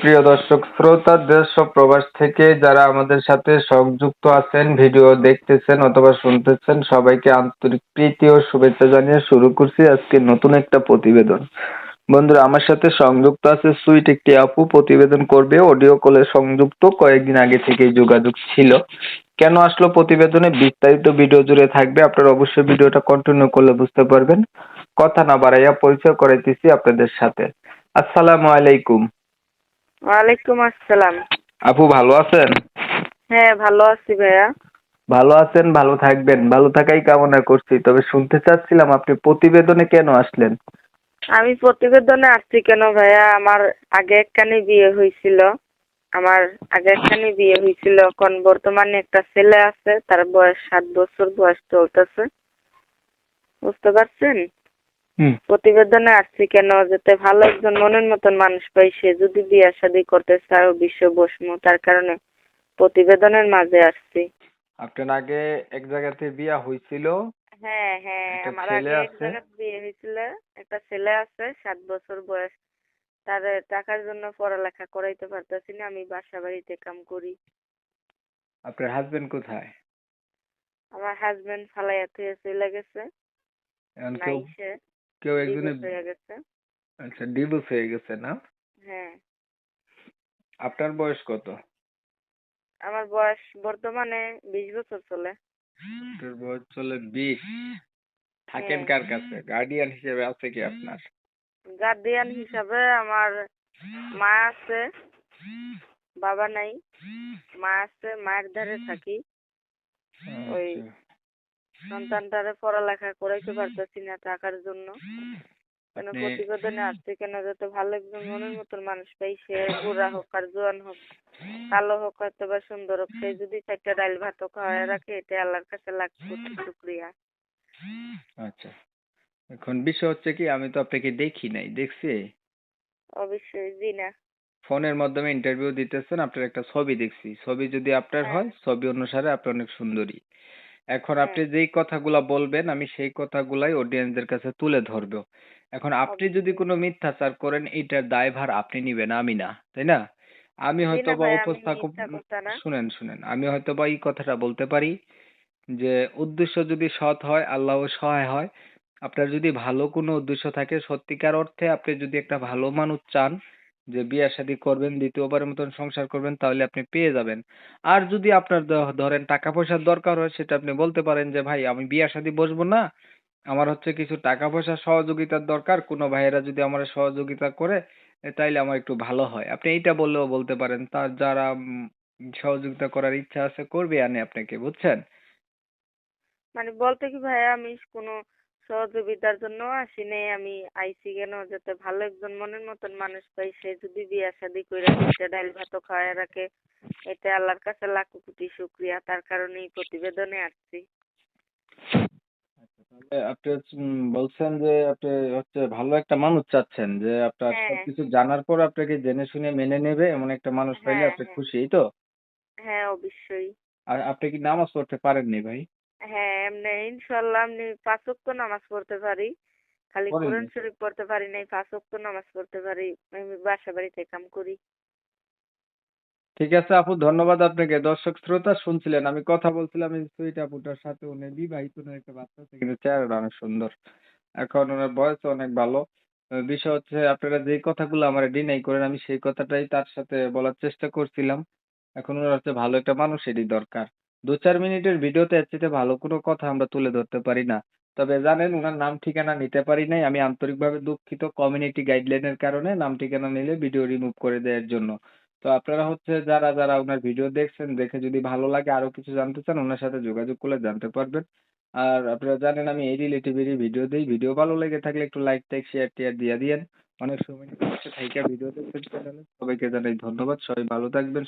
সুপ্রিয় দর্শক, শ্রোতা দেশ ও প্রবাস থেকে যারা আমাদের সাথে সংযুক্ত আছেন, ভিডিও দেখতেছেন অথবা শুনতেছেন, সবাইকে আন্তরিক প্রীতি ও শুভেচ্ছা জানিয়ে শুরু করছি আজকে নতুন একটা প্রতিবেদন। বন্ধুরা, আমার সাথে সংযুক্ত আছে সুইট একটি আপু। প্রতিবেদন করবে, অডিও কলে সংযুক্ত, কয়েকদিন আগে থেকেই যোগাযোগ ছিল। কেন আসলো প্রতিবেদনে? বিস্তারিত ভিডিও জুড়ে থাকবে, আপনারা অবশ্যই ভিডিওটা কন্টিনিউ করলে বুঝতে পারবেন। কথা না বাড়াইয়া পরিচয় করাইতেছি আপনাদের সাথে। আসসালামু আলাইকুম। ওয়ালাইকুম আসসালাম। আপু ভালো আছেন? হ্যাঁ ভালো আছি ভাইয়া। ভালো আছেন ভালো থাকবেন। ভালো থাকাই কামনা করছি। তবে শুনতে চাচ্ছিলাম আপনি প্রতিবেদনে কেন আসলেন? আমি প্রতিবেদনে আসছি কেন ভাইয়া? আমার আগে একখানি বিয়ে হয়েছিল আমার আগে একখানি বিয়ে হয়েছিল এখন বর্তমানে একটা ছেলে আছে। তার বয়স সাত বছর বয়স চলতেছে। বুঝতে পারছেন? প্রতিবেদনে আসছি কেন যাতে ভালো একজন মনের মতন মানুষ পাই সে যদি বিয়ে শাদী করতে চায় বিশ্ব বসমু তার কারণে প্রতিবেদনের মাঝে আসছি। আপনার আগে এক জায়গাতে বিয়া হয়েছিল হ্যাঁ হ্যাঁ একটা আমার ছেলে আগে এক আছে? জায়গায় বিয়ে হয়েছিল একটা ছেলে আছে সাত বছর বয়স। তার টাকার জন্য পড়ালেখা করাইতে পারতেছি না আমি বাসা বাড়িতে কাম করি। আপনার হাজবেন্ড কোথায়? আমার হাজবেন্ড ফালাইয়া থেকে চলে গেছে। এখন নাই কেউ সে কেউ একজনে divorce হয়ে গেছে। আচ্ছা ডিভোর্স হয়ে গেছে না? হ্যাঁ। আপনার বয়স কত? আমার বয়স বর্তমানে বিশ বছর চলে। আপনার বয়স চলে বিশ। থাকেন হ্যাঁ। কার কাছে? গার্ডিয়ান হিসেবে আছে কি আপনার? গার্ডিয়ান হিসাবে আমার মা আছে বাবা নাই। মা আছে মায়ের ধারে থাকি। ওই আচ্ছা। সন্তানটারে পড়ালেখা করাইতে পারতেছি না টাকার জন্য। কেন প্রতিবেদনে আসছে কেন যাতে ভালো একজন মনের মতন মানুষ পাই সে বুড়া হোক আর জোয়ান হোক কালো হোক হয়তো বা সুন্দর হোক সে যদি চারটা ডাল ভাতও খাওয়ায় রাখে এটা আল্লাহর কাছে লাখ কোটি শুক্রিয়া। আচ্ছা। এখন বিষয় হচ্ছে কি আমি তো আপনাকে দেখি নাই দেখছি? অবশ্যই জি না। ফোনের মাধ্যমে ইন্টারভিউ দিতেছেন আপনার একটা ছবি দেখছি। ছবি যদি আপনার হ্যাঁ। হয়। ছবি অনুসারে আপনি অনেক সুন্দরী। এখন হ্যাঁ। আপনি যেই কথাগুলা বলবেন আমি সেই কথাগুলাই অডিয়েন্সদের কাছে তুলে ধরবো এখন আপনি যদি কোনো মিথ্যাচার করেন এইটার দায়ভার আপনি নিবেন আমি না তাই না আমি জি না হয়তো বা ভাই, আমি উপস্থাপক মিথ্যা কথা না। শুনেন শুনেন আমি হয়তো বা এই কথাটা বলতে পারি যে উদ্দেশ্য যদি সৎ হয় আল্লাহ সহায় হয় আপনার যদি ভালো কোনো উদ্দেশ্য থাকে সত্যিকার অর্থে আপনি যদি একটা ভালো মানুষ চান যে বিয়ে শাদী করবেন, দ্বিতীয়বারের মতন সংসার করবেন, তাহলে আপনি পেয়ে যাবেন। আর যদি আপনার ধরেন টাকা পয়সার দরকার হয়, সেটা আপনি বলতে পারেন যে, ভাই, আমি বিয়ে শাদী বসবো না। আমার হচ্ছে কিছু টাকা পয়সার সহযোগিতার দরকার। কোনো ভাইয়েরা যদি আমার সহযোগিতা করে তাইলে আমার একটু ভালো হয়। আপনি এইটা বললেও বলতে পারেন, তার যারা সহযোগিতা করার ইচ্ছা আছে, করবে আনে আপনাকে, বুঝছেন? মানে বলতে কি ভাইয়া, আমি কোনো সহযোগিতার জন্য আসি নাই। আমি আইছি কেন? যাতে ভালো একজন মনের মতন মানুষ পাই। সে যদি বিয়া শাদি করে একটা ডাল ভাতও খাওয়ায় রাখে এটা আল্লাহর কাছে লাখ কোটি শুক্রিয়া। তার কারণেই প্রতিবেদনে আসছি। তাহলে আপনি বলছেন যে আপনি হচ্ছে ভালো একটা মানুষ চাচ্ছেন যে আপনার হ্যাঁ। সবকিছু জানার পর আপনাকে জেনে শুনে মেনে নেবে এমন একটা মানুষ পাইলে হ্যাঁ, আপনি হ্যাঁ। খুশি তো? হ্যাঁ অবশ্যই। আর আপনি কি নামাজ পড়তে পারেননি ভাই? হ্যাঁ এমনি ইনশাল্লাহ আমি পাঁচ ওয়াক্ত নামাজ পড়তে পারি। খালি পড়েন? কোরআন শরীফ পড়তে পারি নাই পাঁচ ওয়াক্ত নামাজ পড়তে পারি। আমি বাসা বাড়িতে কাম করি। ঠিক আছে আপু ধন্যবাদ আপনাকে। দর্শক শ্রোতা শুনছিলেন আমি কথা বলছিলাম এই সুইট আপুটার সাথে। উনি বিবাহিত উনি একটা বাচ্চা আছে কিন্তু চেহারাটা অনেক সুন্দর। এখন ওনার বয়স অনেক ভালো। আহ, বিষয় হচ্ছে আপনারা যে কথাগুলো আমার ডিনাই করেন আমি সেই কথাটাই তার সাথে বলার চেষ্টা করছিলাম। এখন ওনার হচ্ছে ভালো একটা মানুষেরই দরকার। দু চার মিনিটের ভিডিওতে এর চেয়ে ভালো কোনো কথা আমরা তুলে ধরতে পারি না। তবে জানেন ওনার নাম ঠিকানা নিতে পারি নাই। আমি আন্তরিকভাবে দুঃখিত কমিউনিটি গাইডলাইনের কারণে নাম ঠিকানা নিলে ভিডিও রিমুভ করে দেওয়ার জন্য। তো আপনারা হচ্ছে যারা যারা ওনার ভিডিও দেখছেন, দেখে যদি ভালো লাগে আরও কিছু জানতে চান ওনার সাথে যোগাযোগ করলে জানতে পারবেন। আর আপনারা জানেন, আমি এই রিলেটিভেরই ভিডিও দিই। ভিডিও ভালো লেগে থাকলে একটু লাইক টাইক শেয়ার টেয়ার দিয়ে দিয়েন। অনেক সময় থাইকা ভিডিও দেখছেন সবাইকে জানাই ধন্যবাদ। সবাই ভালো থাকবেন।